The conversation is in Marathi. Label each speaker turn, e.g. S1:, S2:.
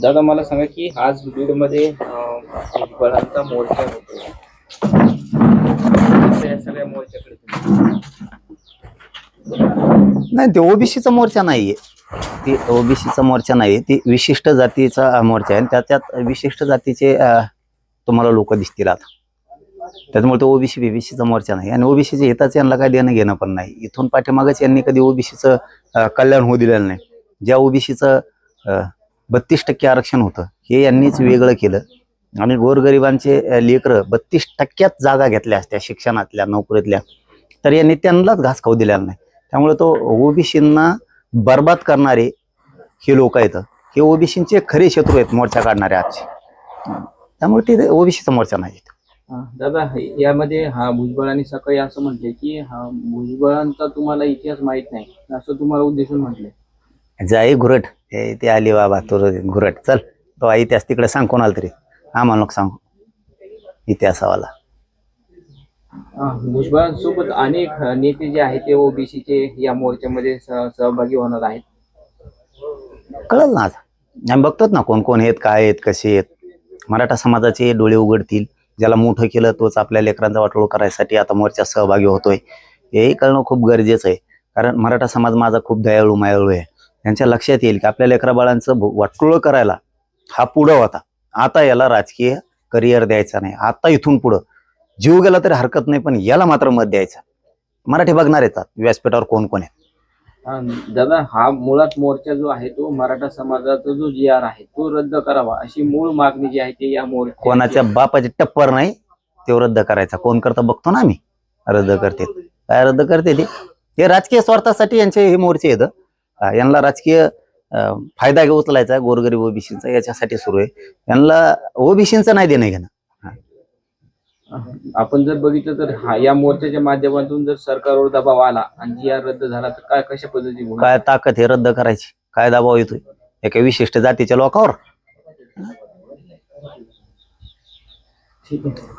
S1: दादा मला सांगा की आज बीडमध्ये अं, मोर्चा होतो. या सगळ्या मोर्चाकडे
S2: नाही ते ओबीसीचा मोर्चा नाहीये. ती ओबीसीचा मोर्चा नाही ती विशिष्ट जातीचा मोर्चा आहे. आणि त्या त्यात विशिष्ट जातीचे तुम्हाला लोक दिसतील आता. त्याच्यामुळे तो ओबीसी बीबीसीचा मोर्चा नाही. आणि ओबीसीच्या हिताचं यांना काय देणं घेणं पण नाही. इथून पाठीमागच यांनी कधी ओबीसीचं कल्याण होऊ दिलेलं नाही. ज्या ओबीसीचं बत्तीस टक्के आरक्षण होतं. हे यांनीच वेगळं केलं. आणि गोरगरिबांचे लेकरं बत्तीस टक्क्यात जागा घेतल्या असत्या शिक्षणातल्या नोकरीतल्या. तर यांनी त्यांनाच घास खाऊ दिलेला नाही. त्यामुळे तो ओबीसींना बर्बाद करणारे हे लोक आहेत. हे ओबीसींचे खरे शत्रू आहेत मोर्चा काढणारे आजचे. त्यामुळे ते ओबीसीचा मोर्चा नाही
S1: दादा यामध्ये हा भुजबळांनी सकाळी असं म्हटले की हा भुजबळांचा तुम्हाला इतिहास माहीत नाही असं तुम्हाला उद्देशून म्हटले.
S2: जाई घुरट. हे ते आली बाबा तो घुरट. चल तो आई त्यास तिकडे सांग कोणाला तरी. आम्हाला नको सांगू. इतिहासावाला
S1: भुजबळांसोबत अनेक नेते जे आहेत ते ओबीसीचे या मोर्चामध्ये सहभागी होणार आहेत.
S2: कळलं ना आता. आम्ही बघतोच ना कोण कोण आहेत काय आहेत कसे आहेत. मराठा समाजाचे डोळे उघडतील. ज्याला मोठं केलं तोच आपल्या लेकरांचा वाटोळ करायसाठी आता मोर्चात सहभागी होतोय. हेही कळणं खूप गरजेचं आहे. कारण मराठा समाज माझा खूप दयाळू मायाळू आहे. त्यांच्या लक्षात येईल की आपल्या लेकरा बाळांचं वाटोळं करायला हा पुढं होता. आता याला राजकीय करिअर द्यायचा नाही. आता इथून पुढं. जीव गेला तरी हरकत नाही पण याला मात्र मत द्यायचं. मराठी बघणार येतात व्यासपीठावर कोण कोण आहे.
S1: दादा हा मुळात मोर्चा जो आहे तो मराठा समाजाचा जो जी आर आहे तो रद्द करावा अशी मूळ मागणी जी आहे ती या मोर्चा
S2: कोणाच्या बापाची टप्पर नाही ते रद्द करायचा. कोण करतं बघतो ना आम्ही. रद्द करते. काय रद्द करते ते? राजकीय स्वार्थासाठी यांचे हे मोर्चे आहेत. हा, यांना राजकीय फायदा घेऊ उचलायचा गोरगरीब ओबीसीचा याच्यासाठी सुरू आहे. यांना ओबीसीचं नाही देणं घेणं.
S1: आपण जर बघितलं तर हा या मोर्चाच्या माध्यमातून जर सरकारवर दबाव आला आणि जी आर रद्द झाला तर काय कशा पद्धतीने होणार?
S2: काय ताकद हे रद्द करायची? काय दबाव येतोय? एका विशिष्ट जातीच्या लोकांवर.
S1: ठीक आहे.